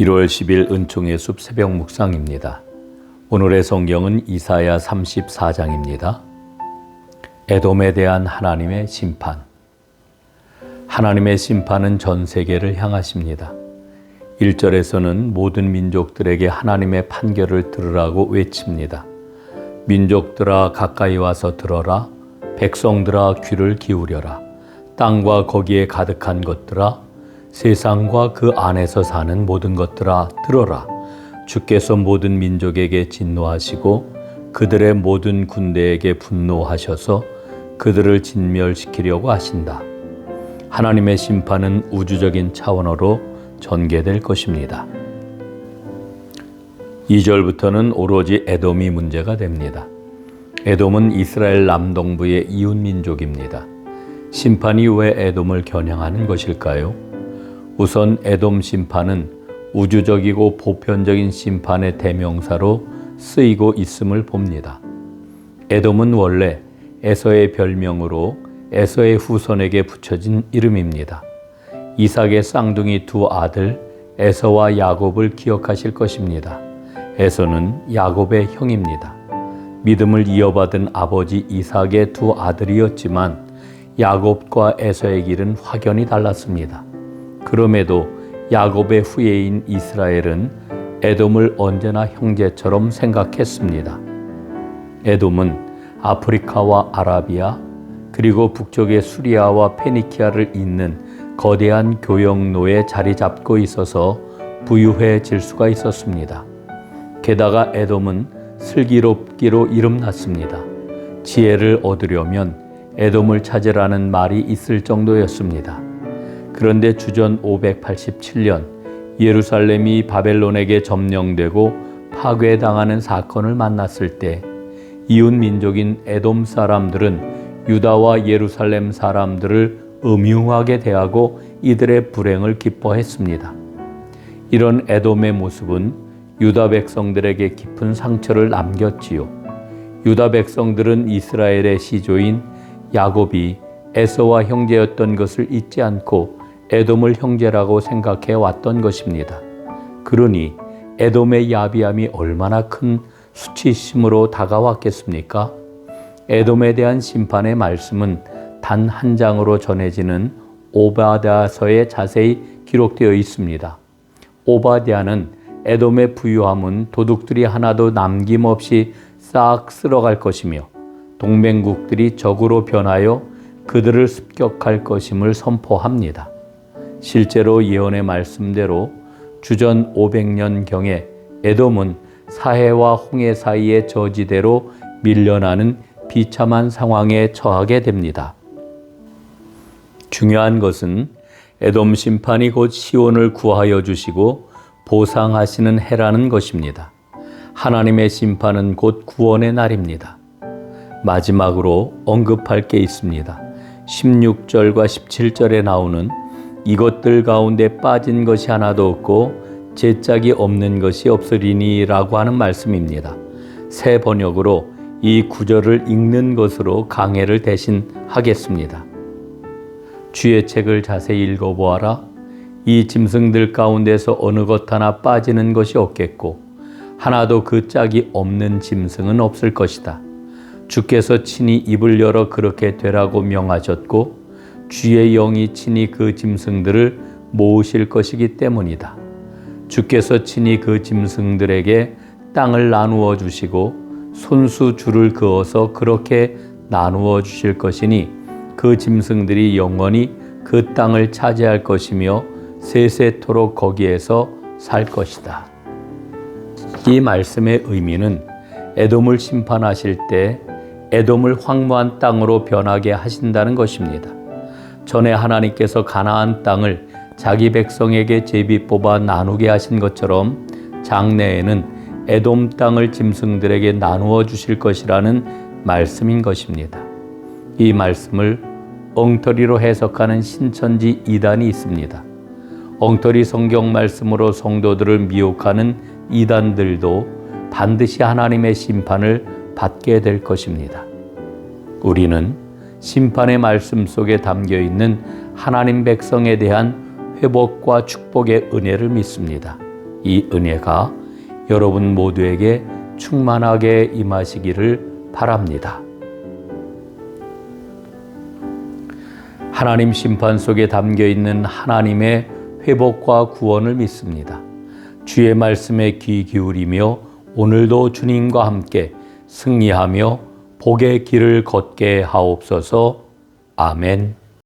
1월 10일 은총의 숲 새벽 묵상입니다. 오늘의 성경은 이사야 34장입니다. 에돔에 대한 하나님의 심판. 하나님의 심판은 전 세계를 향하십니다. 1절에서는 모든 민족들에게 하나님의 판결을 들으라고 외칩니다. 민족들아 가까이 와서 들어라. 백성들아 귀를 기울여라. 땅과 거기에 가득한 것들아 세상과 그 안에서 사는 모든 것들아 들어라. 주께서 모든 민족에게 진노하시고 그들의 모든 군대에게 분노하셔서 그들을 진멸시키려고 하신다. 하나님의 심판은 우주적인 차원으로 전개될 것입니다. 2절부터는 오로지 에돔이 문제가 됩니다. 에돔은 이스라엘 남동부의 이웃 민족입니다. 심판이 왜 에돔을 겨냥하는 것일까요? 우선 에돔 심판은 우주적이고 보편적인 심판의 대명사로 쓰이고 있음을 봅니다. 에돔은 원래 에서의 별명으로 에서의 후손에게 붙여진 이름입니다. 이삭의 쌍둥이 두 아들 에서와 야곱을 기억하실 것입니다. 에서는 야곱의 형입니다. 믿음을 이어받은 아버지 이삭의 두 아들이었지만 야곱과 에서의 길은 확연히 달랐습니다. 그럼에도 야곱의 후예인 이스라엘은 에돔을 언제나 형제처럼 생각했습니다. 에돔은 아프리카와 아라비아 그리고 북쪽의 수리아와 페니키아를 잇는 거대한 교역로에 자리 잡고 있어서 부유해질 수가 있었습니다. 게다가 에돔은 슬기롭기로 이름났습니다. 지혜를 얻으려면 에돔을 찾으라는 말이 있을 정도였습니다. 그런데 주전 587년 예루살렘이 바벨론에게 점령되고 파괴당하는 사건을 만났을 때 이웃 민족인 에돔 사람들은 유다와 예루살렘 사람들을 음흉하게 대하고 이들의 불행을 기뻐했습니다. 이런 에돔의 모습은 유다 백성들에게 깊은 상처를 남겼지요. 유다 백성들은 이스라엘의 시조인 야곱이 에서와 형제였던 것을 잊지 않고 에돔을 형제라고 생각해 왔던 것입니다. 그러니 에돔의 야비함이 얼마나 큰 수치심으로 다가왔겠습니까? 에돔에 대한 심판의 말씀은 단 한 장으로 전해지는 오바댜서에 자세히 기록되어 있습니다. 오바댜는 에돔의 부유함은 도둑들이 하나도 남김없이 싹 쓸어갈 것이며 동맹국들이 적으로 변하여 그들을 습격할 것임을 선포합니다. 실제로 예언의 말씀대로 주전 500년경에 에돔은 사해와 홍해 사이의 저지대로 밀려나는 비참한 상황에 처하게 됩니다. 중요한 것은 에돔 심판이 곧 시온을 구하여 주시고 보상하시는 해라는 것입니다. 하나님의 심판은 곧 구원의 날입니다. 마지막으로 언급할 게 있습니다. 16절과 17절에 나오는 이것들 가운데 빠진 것이 하나도 없고 제 짝이 없는 것이 없으리니라고 하는 말씀입니다. 새 번역으로 이 구절을 읽는 것으로 강해를 대신 하겠습니다. 주의 책을 자세히 읽어보아라. 이 짐승들 가운데서 어느 것 하나 빠지는 것이 없겠고 하나도 그 짝이 없는 짐승은 없을 것이다. 주께서 친히 입을 열어 그렇게 되라고 명하셨고 주의 영이 친히 그 짐승들을 모으실 것이기 때문이다. 주께서 친히 그 짐승들에게 땅을 나누어 주시고 손수 줄을 그어서 그렇게 나누어 주실 것이니 그 짐승들이 영원히 그 땅을 차지할 것이며 세세토록 거기에서 살 것이다. 이 말씀의 의미는 에돔을 심판하실 때 에돔을 황무한 땅으로 변하게 하신다는 것입니다. 전에 하나님께서 가나안 땅을 자기 백성에게 제비 뽑아 나누게 하신 것처럼 장래에는 에돔 땅을 짐승들에게 나누어 주실 것이라는 말씀인 것입니다. 이 말씀을 엉터리로 해석하는 신천지 이단이 있습니다. 엉터리 성경 말씀으로 성도들을 미혹하는 이단들도 반드시 하나님의 심판을 받게 될 것입니다. 우리는 심판의 말씀 속에 담겨 있는 하나님 백성에 대한 회복과 축복의 은혜를 믿습니다. 이 은혜가 여러분 모두에게 충만하게 임하시기를 바랍니다. 하나님 심판 속에 담겨 있는 하나님의 회복과 구원을 믿습니다. 주의 말씀에 귀 기울이며 오늘도 주님과 함께 승리하며 복의 길을 걷게 하옵소서. 아멘.